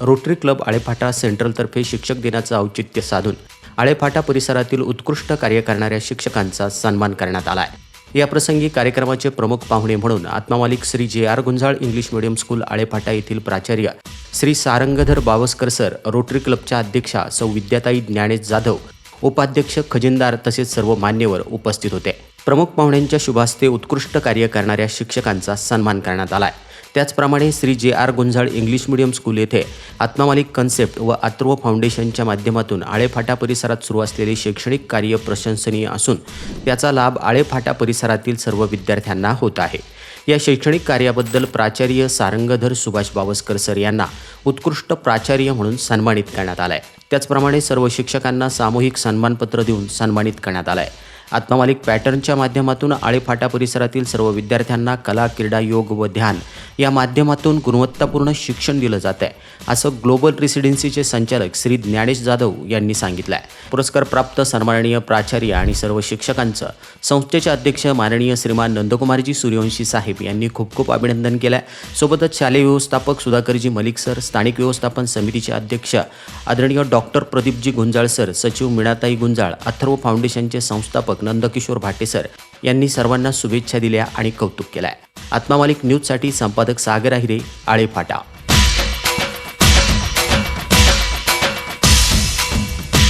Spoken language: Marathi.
रोटरी क्लब आळेफाटा सेंट्रलतर्फे शिक्षक दिनाचं औचित्य साधून आळेफाटा परिसरातील उत्कृष्ट कार्य करणाऱ्या शिक्षकांचा सन्मान करण्यात आला आहे याप्रसंगी कार्यक्रमाचे प्रमुख पाहुणे म्हणून Atmamalik Shri J R Gunjal English medium school Alephata येथील प्राचार्य श्री सारंगधर बावस्कर सर रोटरी क्लबच्या अध्यक्षा सौ विद्याताई ज्ञानेश जाधव उपाध्यक्ष खजिनदार तसेच सर्व मान्यवर उपस्थित होते. प्रमुख पाहुण्यांच्या शुभास्ते उत्कृष्ट कार्य करणाऱ्या शिक्षकांचा सन्मान करण्यात आला आहे त्याचप्रमाणे Shri J R Gunjal English medium school येथे आत्मामालिक कन्सेप्ट व अथर्व फाउंडेशनच्या माध्यमातून आळेफाटा परिसरात सुरू असलेले शैक्षणिक कार्य प्रशंसनीय असून त्याचा लाभ आळेफाटा परिसरातील सर्व विद्यार्थ्यांना होत आहे. या शैक्षणिक कार्याबद्दल प्राचार्य सारंगधर सुभाष बावस्कर सर यांना उत्कृष्ट प्राचार्य म्हणून सन्मानित करण्यात आलाय. त्याचप्रमाणे सर्व शिक्षकांना सामूहिक सन्मानपत्र देऊन सन्मानित करण्यात आलाय. आत्मामालिक पॅटर्नच्या माध्यमातून आळेफाटा परिसरातील सर्व विद्यार्थ्यांना कला क्रीडा योग व ध्यान या माध्यमातून गुणवत्तापूर्ण शिक्षण दिलं जात आहे असं ग्लोबल रेसिडेन्सीचे संचालक श्री ज्ञानेश जाधव यांनी सांगितलं आहे पुरस्कार प्राप्त सन्माननीय प्राचार्य आणि सर्व शिक्षकांचं संस्थेचे अध्यक्ष माननीय श्रीमान नंदकुमारजी सूर्यवंशी साहेब यांनी खूप खूप अभिनंदन केलं आहे सोबतच शालेय व्यवस्थापक सुधाकरजी मलिक सर स्थानिक व्यवस्थापन समितीचे अध्यक्ष आदरणीय डॉक्टर प्रदीपजी गुंजाळ सर सचिव मीणाताई गुंजाळ अथर्व फाउंडेशनचे संस्थापक नंदकिशोर भाटे सर यांनी सर्वांना शुभेच्छा दिल्या आणि कौतुक केलं आहे आत्मामालिक न्यूजसाठी संपादक सागर आहिरे आळेफाटा